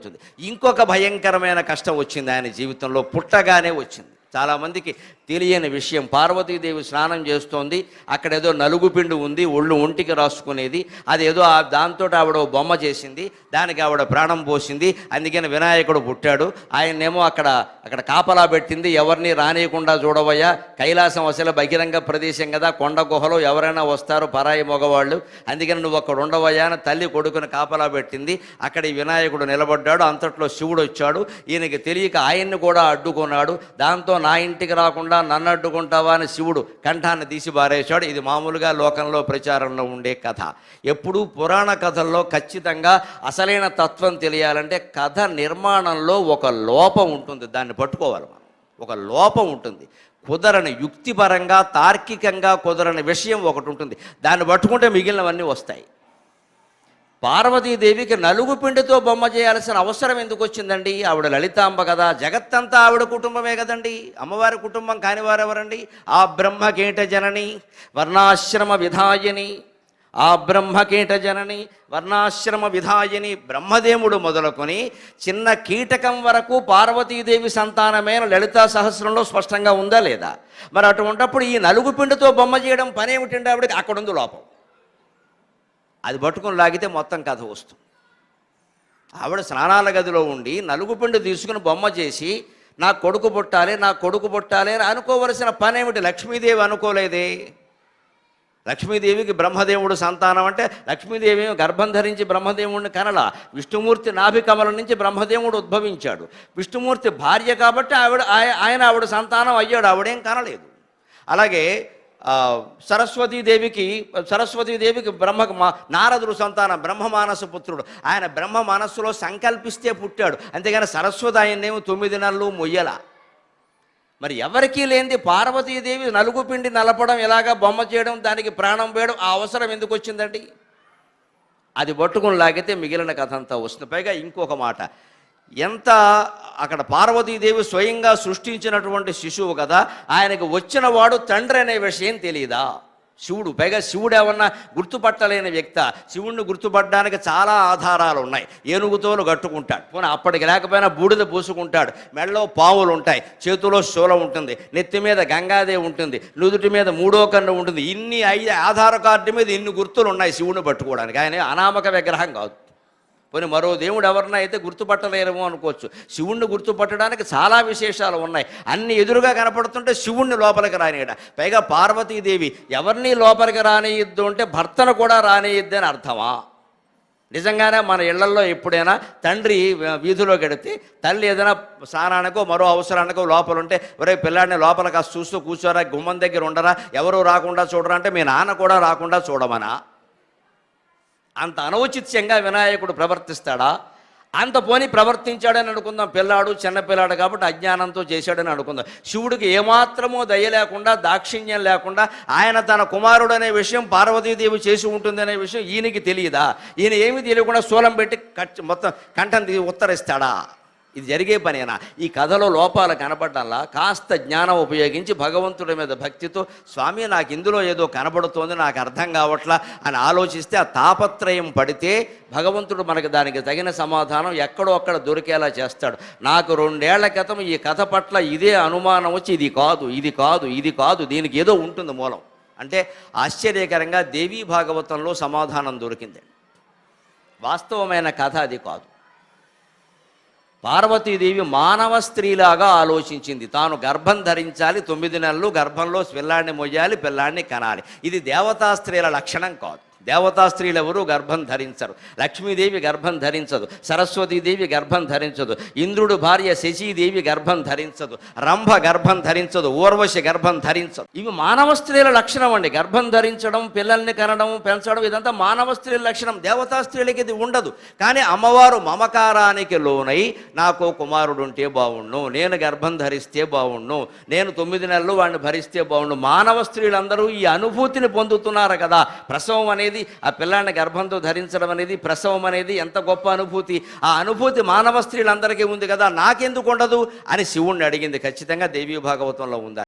జరుగుతుంది ఇంకొక భయంకరమైన కష్టం వచ్చింది ఆయన జీవితంలో పుట్టగానే వచ్చింది. చాలామందికి తెలియని విషయం. పార్వతీదేవి స్నానం చేస్తోంది. అక్కడ ఏదో నలుగు పిండి ఉంది ఒళ్ళు ఒంటికి రాసుకునేది. అది ఏదో ఆ దాంతో ఆవిడ బొమ్మ చేసింది. దానికి ఆవిడ ప్రాణం పోసింది. అందుకని వినాయకుడు పుట్టాడు. ఆయన్నేమో అక్కడ అక్కడ కాపలా పెట్టింది. ఎవరిని రానియకుండా చూడవయ్యా. కైలాసం అసలు బహిరంగ ప్రదేశం కదా. కొండ గుహలో ఎవరైనా వస్తారు పరాయి మగవాళ్ళు. అందుకని నువ్వు అక్కడ ఉండవయ్యా అని తల్లి కొడుకుని కాపలా పెట్టింది. అక్కడ ఈ వినాయకుడు నిలబడ్డాడు. అంతట్లో శివుడు వచ్చాడు. ఈయనకి తెలియక ఆయన్ని కూడా అడ్డుకున్నాడు. దాంతో నా ఇంటికి రాకుండా నన్ను అడ్డుకుంటావా అని శివుడు కంఠాన్ని తీసి బారేశాడు. ఇది మామూలుగా లోకంలో ప్రచారంలో ఉండే కథ. ఎప్పుడూ పురాణ కథల్లో ఖచ్చితంగా అసలైన తత్వం తెలియాలంటే కథ నిర్మాణంలో ఒక లోపం ఉంటుంది. దాన్ని పట్టుకోవాలి మనం. ఒక లోపం ఉంటుంది. కుదరని యుక్తిపరంగా తార్కికంగా కుదరని విషయం ఒకటి ఉంటుంది. దాన్ని పట్టుకుంటే మిగిలినవన్నీ వస్తాయి. పార్వతీదేవికి నలుగు పిండితో బొమ్మ చేయాల్సిన అవసరం ఎందుకు వచ్చిందండి? ఆవిడ లలితాంబ కదా జగత్తంతా ఆవిడ కుటుంబమే కదండి. అమ్మవారి కుటుంబం కానివారు ఎవరండి ఆ బ్రహ్మకేట జనని వర్ణాశ్రమ విధాయని. ఆ బ్రహ్మకీట జనని వర్ణాశ్రమ విధాయని బ్రహ్మదేవుడు మొదలుకొని చిన్న కీటకం వరకు పార్వతీదేవి సంతానమైన లలితా సహస్రంలో స్పష్టంగా ఉందా లేదా? మరి అటువంటప్పుడు ఈ నలుగు పిండితో బొమ్మ చేయడం పనేమిటండి ఆవిడకి? అక్కడుంది లోపం. అది పట్టుకొని లాగితే మొత్తం కథ వస్తుంది. ఆవిడ స్నానాల గదిలో ఉండి నలుగుపిండి తీసుకుని బొమ్మ చేసి నా కొడుకు పుట్టాలి నా కొడుకు పుట్టాలి అని అనుకోవలసిన పని ఏమిటి లక్ష్మీదేవి అనుకోలేదే. లక్ష్మీదేవికి బ్రహ్మదేవుడు సంతానం అంటే లక్ష్మీదేవి గర్భం ధరించి బ్రహ్మదేవుడిని కనల. విష్ణుమూర్తి నాభికమల నుంచి బ్రహ్మదేవుడు ఉద్భవించాడు. విష్ణుమూర్తి భార్య కాబట్టి ఆవిడ ఆయన ఆవిడ సంతానం అయ్యాడు. ఆవిడేం కనలేదు. అలాగే సరస్వతీదేవికి సరస్వతీదేవికి బ్రహ్మ నారదుడు సంతానం బ్రహ్మ మానస పుత్రుడు. ఆయన బ్రహ్మ మనస్సులో సంకల్పిస్తే పుట్టాడు. అంతేగాని సరస్వతి ఆయన్నేమో తొమ్మిది నెలలు మొయ్యల. మరి ఎవరికీ లేనిది పార్వతీదేవి నలుగు పిండి నలపడం ఎలాగా బొమ్మ చేయడం దానికి ప్రాణం వేయడం ఆ అవసరం ఎందుకు వచ్చిందండి? అది పట్టుకుని లాగితే మిగిలిన కథ అంతా వస్తుంది. పైగా ఇంకొక మాట. ఎంత అక్కడ పార్వతీదేవి స్వయంగా సృష్టించినటువంటి శిశువు కదా ఆయనకు వచ్చిన వాడు తండ్రి అనే విషయం తెలియదా శివుడు పైగా శివుడు ఏమన్నా గుర్తుపట్టలేని వ్యక్త. శివుణ్ణి గుర్తుపట్టడానికి చాలా ఆధారాలు ఉన్నాయి. ఏనుగుతోలు కట్టుకుంటాడు. పోనీ అప్పటికి లేకపోయినా బూడిద పూసుకుంటాడు. మెడలో పావులు ఉంటాయి. చేతిలో శూలం ఉంటుంది. నెత్తి మీద గంగాదేవి ఉంటుంది. నుదుటి మీద మూడో కన్ను ఉంటుంది. ఇన్ని ఐదు ఆధార కార్డు మీద ఇన్ని గుర్తులు ఉన్నాయి శివుని పట్టుకోవడానికి. ఆయన అనామక విగ్రహం కాదు. పోనీ మరో దేవుడు ఎవరినైతే అయితే గుర్తుపట్టలేరేమో అనుకోవచ్చు. శివుణ్ణి గుర్తుపట్టడానికి చాలా విశేషాలు ఉన్నాయి. అన్ని ఎదురుగా కనపడుతుంటే శివుణ్ణి లోపలికి రానియడ. పైగా పార్వతీదేవి ఎవరిని లోపలికి రానియద్దు అంటే భర్తను కూడా రానియద్దు అని అర్థమా? నిజంగానే మన ఇళ్ళలో ఎప్పుడైనా తండ్రి వీధిలో గడితే తల్లి ఏదైనా స్నానానికో మరో అవసరానికో లోపల ఉంటే ఒరే పిల్లాడిని లోపల కాస్త చూస్తూ కూర్చోరా గుమ్మం దగ్గర ఉండరా ఎవరు రాకుండా చూడరా అంటే మీ నాన్న కూడా రాకుండా చూడమనా? అంత అనౌచిత్యంగా వినాయకుడు ప్రవర్తిస్తాడా? అంత పోని ప్రవర్తించాడని అనుకుందాం పిల్లాడు చిన్నపిల్లాడు కాబట్టి అజ్ఞానంతో చేశాడని అనుకుందాం. శివుడికి ఏమాత్రమో దయ లేకుండా దాక్షిణ్యం లేకుండా ఆయన తన కుమారుడు అనే విషయం పార్వతీదేవి చేసి ఉంటుందనే విషయం ఈయనకి తెలియదా? ఈయన ఏమి తెలియకుండా శూలం పెట్టి కట్ మొత్తం కంఠం తీ ఉత్తరిస్తాడా? ఇది జరిగే పనేనా? ఈ కథలో లోపాలు కనపడ్డంలా కాస్త జ్ఞానం ఉపయోగించి భగవంతుడి మీద భక్తితో స్వామి నాకు ఇందులో ఏదో కనబడుతోంది నాకు అర్థం కావట్లా అని ఆలోచిస్తే ఆ తాపత్రయం పడితే భగవంతుడు మనకు దానికి తగిన సమాధానం ఎక్కడో అక్కడ దొరికేలా చేస్తాడు. నాకు రెండేళ్ళ క్రితం ఈ కథ పట్ల ఇదే అనుమానం వచ్చి ఇది కాదు ఇది కాదు ఇది కాదు దీనికి ఏదో ఉంటుంది మూలం. అంటే ఆశ్చర్యకరంగా దేవీ భాగవతంలో సమాధానం దొరికింది. వాస్తవమైన కథ అది కాదు. పార్వతీదేవి మానవ స్త్రీలాగా ఆలోచించింది. తాను గర్భం ధరించాలి తొమ్మిది నెలలు గర్భంలో పిల్లాడిని మొయ్యాలి పిల్లాడిని కనాలి. ఇది దేవతా స్త్రీల లక్షణం కాదు. దేవతా స్త్రీలు ఎవరు గర్భం ధరించరు. లక్ష్మీదేవి గర్భం ధరించదు. సరస్వతీదేవి గర్భం ధరించదు. ఇంద్రుడు భార్య శశీదేవి గర్భం ధరించదు. రంభ గర్భం ధరించదు. ఊర్వశి గర్భం ధరించదు. ఇవి మానవ స్త్రీల లక్షణం అండి. గర్భం ధరించడం పిల్లల్ని కనడం పెంచడం ఇదంతా మానవ స్త్రీల లక్షణం. దేవతా స్త్రీలకి ఇది ఉండదు. కానీ అమ్మవారు మమకారానికి లోనై నాకు కుమారుడు ఉంటే బాగుండు నేను గర్భం ధరిస్తే బాగుండు నేను తొమ్మిది నెలలు వాడిని భరిస్తే బాగుండు మానవ స్త్రీలందరూ ఈ అనుభూతిని పొందుతున్నారు కదా. ప్రసవం అనేది ఆ పిల్లాన్ని గర్భంతో ధరించడం అనేది ప్రసవం అనేది ఎంత గొప్ప అనుభూతి. ఆ అనుభూతి మానవ స్త్రీలందరికీ ఉంది కదా నాకెందుకు ఉండదు అని శివుణ్ణి అడిగింది. ఖచ్చితంగా దేవీ భాగవతంలో ఉందా?